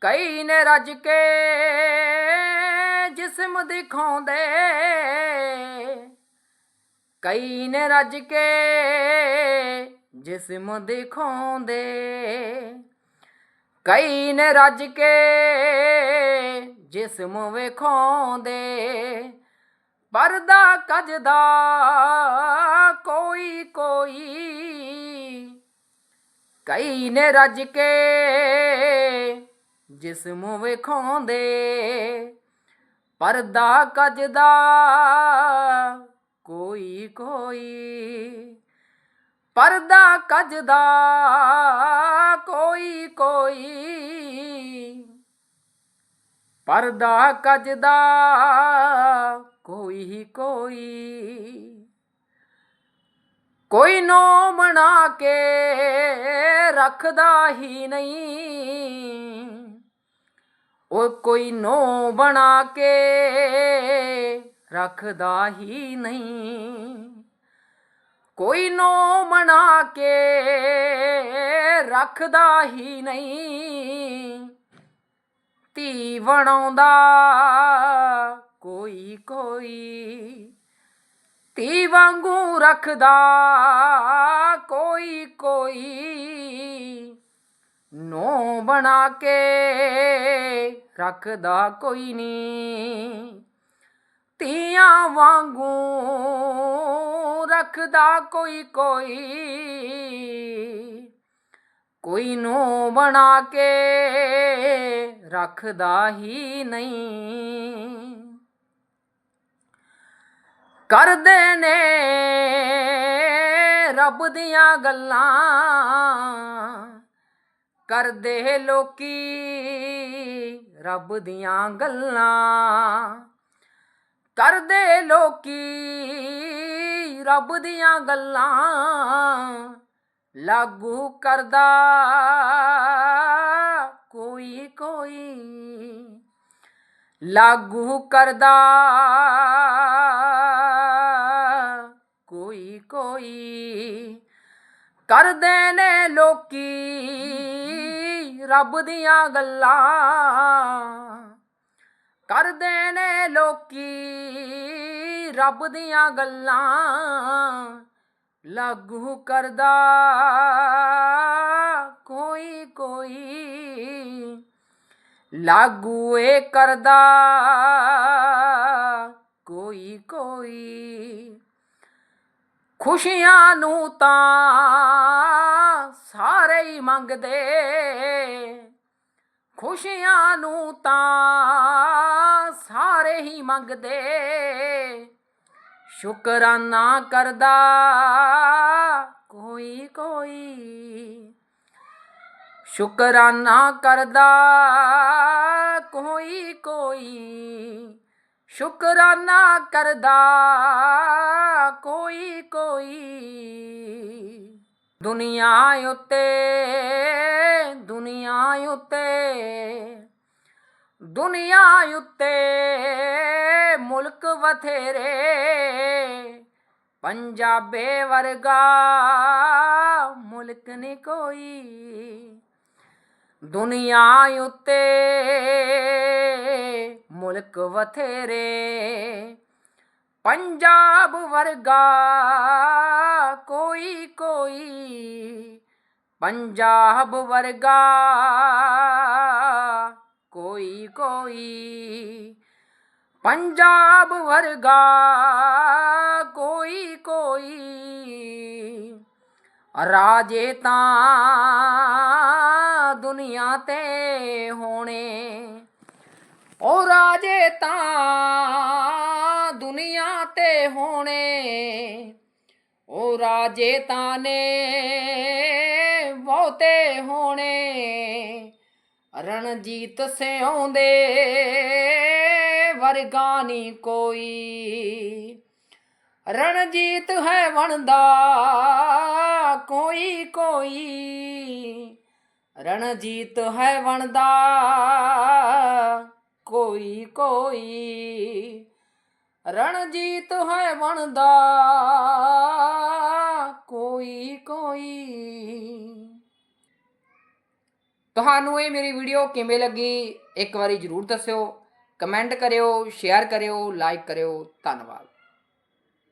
ਕਈ ਨੇ ਰੱਜ ਕੇ ਜਿਸਮ ਦਿਖਾਉਂਦੇ। ਕਈ ਨੇ ਰੱਜ ਕੇ ਜਿਸਮ ਦਿਖਾਉਂਦੇ। ਕਈ ਨੇ ਰੱਜ ਕੇ ਜਿਸਮ ਵੇਖਾਉਂਦੇ। ਪਰਦਾ ਕਜਦਾ ਕੋਈ ਕੋਈ। ਕਈ ਨੇ ਰੱਜ ਕੇ ਜਿਸਮ ਵੇਖਾਉਂਦੇ, ਪਰਦਾ ਕੱਜਦਾ, ਕੋਈ ਕੋਈ ਪਰਦਾ ਕੱਜਦਾ, ਕੋਈ ਕੋਈ ਪਰਦਾ ਕੱਜਦਾ, ਕੋਈ ਕੋਈ ਕੋਈ ਨੋ ਬਣਾ ਕੇ ਰੱਖਦਾ ਹੀ ਨਹੀਂ। ਉਹ ਕੋਈ ਨੋ ਬਣਾ ਕੇ ਰੱਖਦਾ ਹੀ ਨਹੀਂ। ਕੋਈ ਨੋ ਬਣਾ ਕੇ ਰੱਖਦਾ ਹੀ ਨਹੀਂ। ਧੀ ਬਣਾਉਂਦਾ ਕੋਈ ਕੋਈ। ਧੀ ਵਾਂਗੂ ਰੱਖਦਾ ਕੋਈ ਕੋਈ। ਨੋ ਬਣਾ ਕੇ ਰੱਖਦਾ ਕੋਈ ਨਹੀਂ। ਤੀਆਂ ਵਾਂਗੂ ਰੱਖਦਾ ਕੋਈ ਕੋਈ। ਕੋਈ ਨੂੰ ਬਣਾ ਕੇ ਰੱਖਦਾ ਹੀ ਨਹੀਂ। ਕਰਦੇ ਨੇ ਰੱਬ ਦੀਆਂ ਗੱਲਾਂ। ਕਰਦੇ ਲੋਕੀ ਰੱਬ ਦੀਆਂ ਗੱਲਾਂ। ਕਰਦੇ ਲੋਕੀ ਰੱਬ ਦੀਆਂ ਗੱਲਾਂ ਲਾਗੂ ਕਰਦਾ। ਕੋਈ ਕੋਈ ਲਾਗੂ ਕਰਦਾ। ਕੋਈ ਕੋਈ ਕਰਦੇ ਨੇ ਲੋਕੀ ਰੱਬ ਦੀਆਂ ਗੱਲਾਂ। ਕਰਦੇ ਨੇ ਲੋਕੀ ਰੱਬ ਦੀਆਂ ਗੱਲਾਂ। ਲਾਗੂ ਕਰਦਾ ਕੋਈ ਕੋਈ। ਲਾਗੂ ਏ ਕਰਦਾ ਕੋਈ ਕੋਈ। ਖੁਸ਼ੀਆਂ ਨੂੰ ਤਾਂ ਸਾਰੇ ਹੀ ਮੰਗਦੇ। ਖੁਸ਼ੀਆਂ ਨੂੰ ਤਾਂ ਸਾਰੇ ਹੀ ਮੰਗਦੇ। ਸ਼ੁਕਰਾਨਾ ਕਰਦਾ ਕੋਈ ਕੋਈ। ਸ਼ੁਕਰਾਨਾ ਕਰਦਾ ਕੋਈ ਕੋਈ। ਸ਼ੁਕਰਾਨਾ ਕਰਦਾ ਦੁਨੀਆ ਉਤੇ ਦੁਨੀਆ ਉਤੇ ਦੁਨੀਆ ਉਤੇ ਮੁਲਕ ਵਥੇਰੇ ਪੰਜਾਬੇ ਵਰਗਾ ਮੁਲਕ ਨਹੀਂ ਕੋਈ। ਦੁਨੀਆ ਉਤੇ ਮੁਲਕ ਵਥੇਰੇ ਪੰਜਾਬ ਵਰਗਾ ਕੋਈ ਕੋਈ ਪੰਜਾਬ ਵਰਗਾ। ਕੋਈ ਕੋਈ ਪੰਜਾਬ ਵਰਗਾ। ਕੋਈ ਕੋਈ ਰਾਜੇ ਤਾਂ ਦੁਨੀਆ ਤੇ ਹੋਣੇ। ਉਹ ਰਾਜੇ ਤਾਂ ਦੁਨੀਆ ਤੇ ਹੋਣੇ। ਉਹ ਰਾਜੇ ਤਾਂ ਨੇ ਬਹੁਤੇ ਹੋਣੇ। ਰਣਜੀਤ ਸਿਉਂਦੇ, ਵਰਗਾ ਨਹੀਂ ਕੋਈ। ਰਣਜੀਤ ਹੈ ਬਣਦਾ, ਕੋਈ ਕੋਈ। ਰਣਜੀਤ ਹੈ ਬਣਦਾ, ਕੋਈ ਕੋਈ। ਰਣਜੀਤ ਹੈ ਬਣਦਾ, ਕੋਈ ਕੋਈ। ਤੁਹਾਨੂੰ ਇਹ ਮੇਰੀ ਵੀਡੀਓ ਕਿਵੇਂ ਲੱਗੀ, ਇੱਕ ਵਾਰੀ ਜਰੂਰ ਦੱਸਿਓ। ਕਮੈਂਟ ਕਰਿਓ ਸ਼ੇਅਰ ਕਰਿਓ ਲਾਈਕ ਕਰਿਓ। ਧੰਨਵਾਦ।